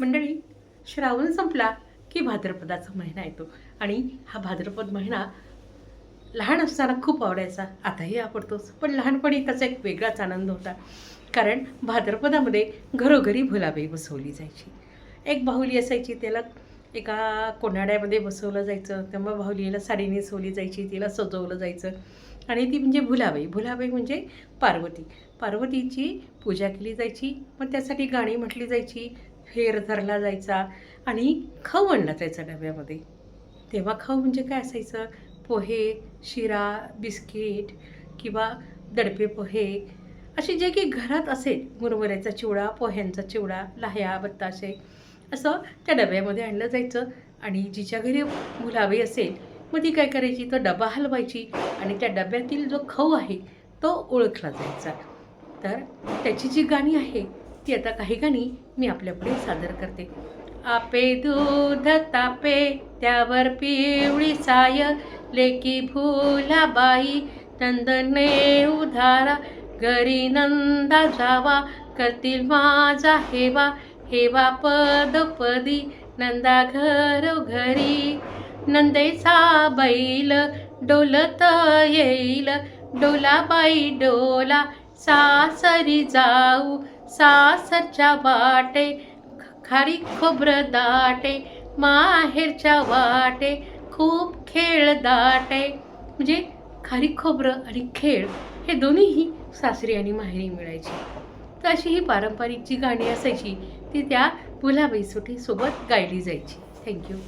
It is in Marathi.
मंडळी श्रावण संपला की भाद्रपदाचा महिना येतो. आणि हा भाद्रपद महिना लहान असताना खूप आवडायचा. आताही आवडतोच. पण लहानपणी त्याचा एक वेगळाच आनंद होता. कारण भाद्रपदामध्ये घरोघरी भुलाबाई बसवली जायची. एक बाहुली असायची त्याला एका कोणाड्यामध्ये बसवलं जायचं. तेव्हा बाहुलीला साडी नेसवली जायची तिला सजवलं जायचं. आणि ती म्हणजे भुलाबाई. भुलाबाई म्हणजे पार्वती. पार्वतीची पूजा केली जायची. मग त्यासाठी गाणी म्हटली जायची. फेर धरला जायचा आणि खाऊ आणला जायचा डब्यामध्ये. तेव्हा खाऊ म्हणजे काय असायचं? पोहे शिरा बिस्किट किंवा दडपे पोहे. असे जे की घरात असेल मुरमुऱ्याचा चिवडा पोह्यांचा चिवडा लाह्या बत्ताशे असं. त्या डब्यामध्ये आणलं जायचं आणि जिच्या घरी मुलावी असेल मग ती काय करायची? तो डबा हलवायची आणि त्या डब्यातील जो खाऊ आहे तो ओळखला जायचा. तर त्याची जी गाणी आहे ती आता काही गाणी मी आपल्यापुढे सादर करते. आपे दूध तापे त्यावर पिवळी साय लेकी फुलाबाई नंदने उधारा घरी नंदा जावा करतील माझा हेवा हेवा पदपदी नंदा घरोघरी. नंदेचा बैल डोलत येईल डोलाबाई डोला सासरी जाऊ सासरच्या वाटे खारी खोबरं दाटे माहेरच्या वाटे खूप खेळ दाटे. म्हणजे खारी खोबरं आणि खेळ हे दोन्हीही सासरी आणि माहेरी मिळायचे. तर अशी ही पारंपरिक जी गाणी असायची ती त्या भुलाबाई सोबत गायली जायची. थँक्यू